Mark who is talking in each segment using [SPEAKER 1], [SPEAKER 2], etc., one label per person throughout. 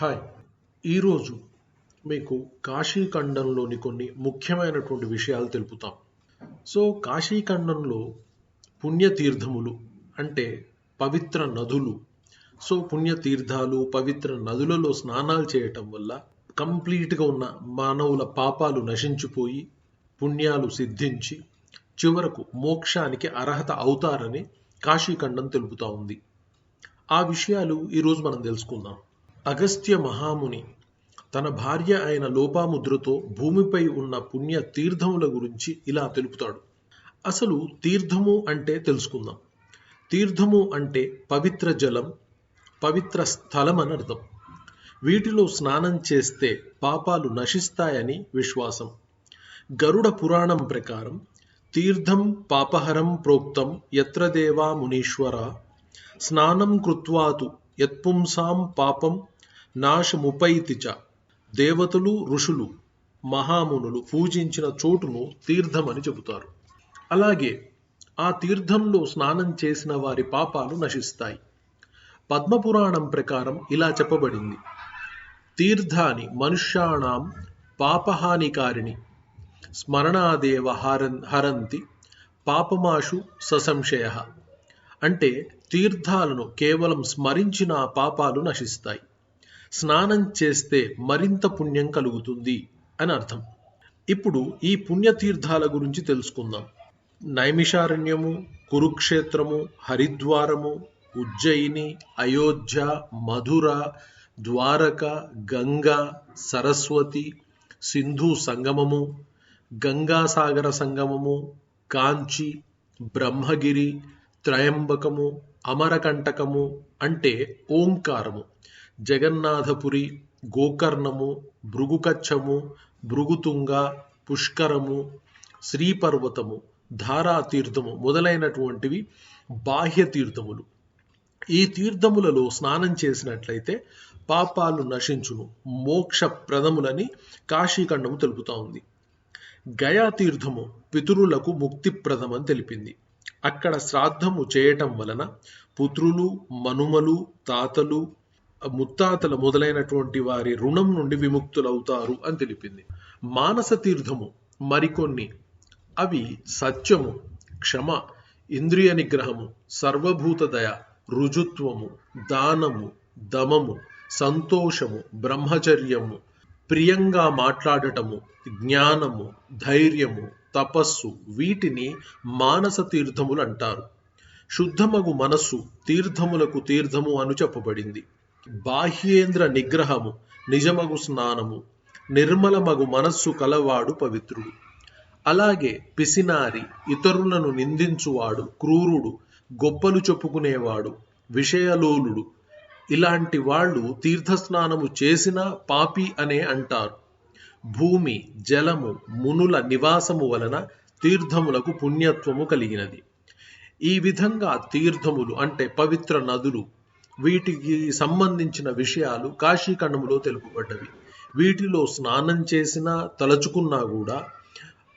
[SPEAKER 1] Hi. ఈరోజు మీకు కాశీఖండంలోని కొన్ని ముఖ్యమైనటువంటి విషయాలు తెలుపుతాం. సో కాశీఖండంలో పుణ్యతీర్థములు అంటే పవిత్ర నదులు. సో పుణ్యతీర్థాలు పవిత్ర నదులలో స్నానాలు చేయటం వల్ల కంప్లీట్గా ఉన్న మానవుల పాపాలు నశించిపోయి పుణ్యాలు సిద్ధించి చివరకు మోక్షానికి అర్హత అవుతారని కాశీఖండం తెలుపుతా ఉంది. ఆ విషయాలు ఈరోజు మనం తెలుసుకుందాం. అగస్త్య మహాముని తన భార్య అయిన లోపాముద్రతో భూమిపై ఉన్న పుణ్య తీర్థముల గురించి ఇలా తెలుపుతాడు. అసలు తీర్థము అంటే తెలుసుకుందాం. తీర్థము అంటే పవిత్ర జలం పవిత్ర స్థలం అని అర్థం. వీటిలో స్నానం చేస్తే పాపాలు నశిస్తాయని విశ్వాసం. గరుడ పురాణం ప్రకారం తీర్థం పాపహరం ప్రోక్తం ఎత్ర దేవా మునీశ్వర స్నానం కృత్వాతు యత్పుంసాం పాపం నాశముపైతిచ దేవతలు ఋషులు మహామునులు పూజించిన చోటును తీర్థమని చెబుతారు. అలాగే ఆ తీర్థంలో స్నానం చేసిన వారి పాపాలు నశిస్తాయి. పద్మపురాణం ప్రకారం ఇలా చెప్పబడింది. తీర్థాని మనుష్యాణం పాపహానికారిణి స్మరణాదేవ హరన్ హరంతి పాపమాషు ససంశయ. అంటే తీర్థాలను కేవలం స్మరించిన పాపాలు నశిస్తాయి. స్నానం చేస్తే మరింత పుణ్యం కలుగుతుంది అని అర్థం. ఇప్పుడు ఈ పుణ్యతీర్థాల గురించి తెలుసుకుందాం. నైమిషారణ్యము కురుక్షేత్రము హరిద్వారము ఉజ్జయిని అయోధ్య మధుర ద్వారక గంగా సరస్వతి సింధు సంగమము గంగాసాగర సంగమము కాంచి బ్రహ్మగిరి త్రయంబకము అమరకంటకము అంటే ఓంకారము. జగన్నాథపురి గోకర్ణము భృగుకచ్చము భృగుతుంగ పుష్కరము శ్రీపర్వతము ధారాతీర్థము మొదలైనటువంటివి బాహ్య తీర్థములు. ఈ తీర్థములలో స్నానం చేసినట్లయితే పాపాలు నశించును మోక్ష ప్రదములని కాశీఖండము తెలుపుతా ఉంది. గయా తీర్థము పితరులకు ముక్తిప్రదమని తెలిపింది. అక్కడ శ్రాద్ధము చేయటం వలన పుత్రులు మనుమలు తాతలు ముత్తాతల మొదలైనటువంటి వారి రుణం నుండి విముక్తులవుతారు అని తెలిపింది. మానస తీర్థము మరికొన్ని. అవి సత్యము క్షమ ఇంద్రియ నిగ్రహము సర్వభూత దయ రుజుత్వము దానము దమము సంతోషము బ్రహ్మచర్యము ప్రియంగా మాట్లాడటము జ్ఞానము ధైర్యము తపస్సు వీటిని మానస తీర్థములు అంటారు. శుద్ధమగు మనస్సు తీర్థములకు తీర్థము అను చెప్పబడింది. బాహ్యేంద్ర నిగ్రహము నిజమగు స్నానము నిర్మలమగు మనస్సు కలవాడు పవిత్రుడు. అలాగే పిసినారి ఇతరులను నిందించువాడు క్రూరుడు గొప్పలు చెప్పుకునేవాడు విషయలోలుడు. ఇలాంటి వాళ్ళు తీర్థస్నానము చేసిన పాపి అనే అంటారు. భూమి జలము మునుల నివాసము వలన తీర్థములకు పుణ్యత్వము కలిగినది. ఈ విధంగా తీర్థములు అంటే పవిత్ర నదులు వీటికి సంబంధించిన విషయాలు కాశీఖండములో తెలుపబడ్డవి. వీటిలో స్నానం చేసినా తలచుకున్నా కూడా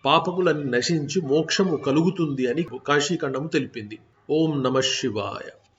[SPEAKER 1] పాపములన్నీ నశించి మోక్షము కలుగుతుంది అని కాశీఖండము తెలిపింది. ఓం నమ శివాయ.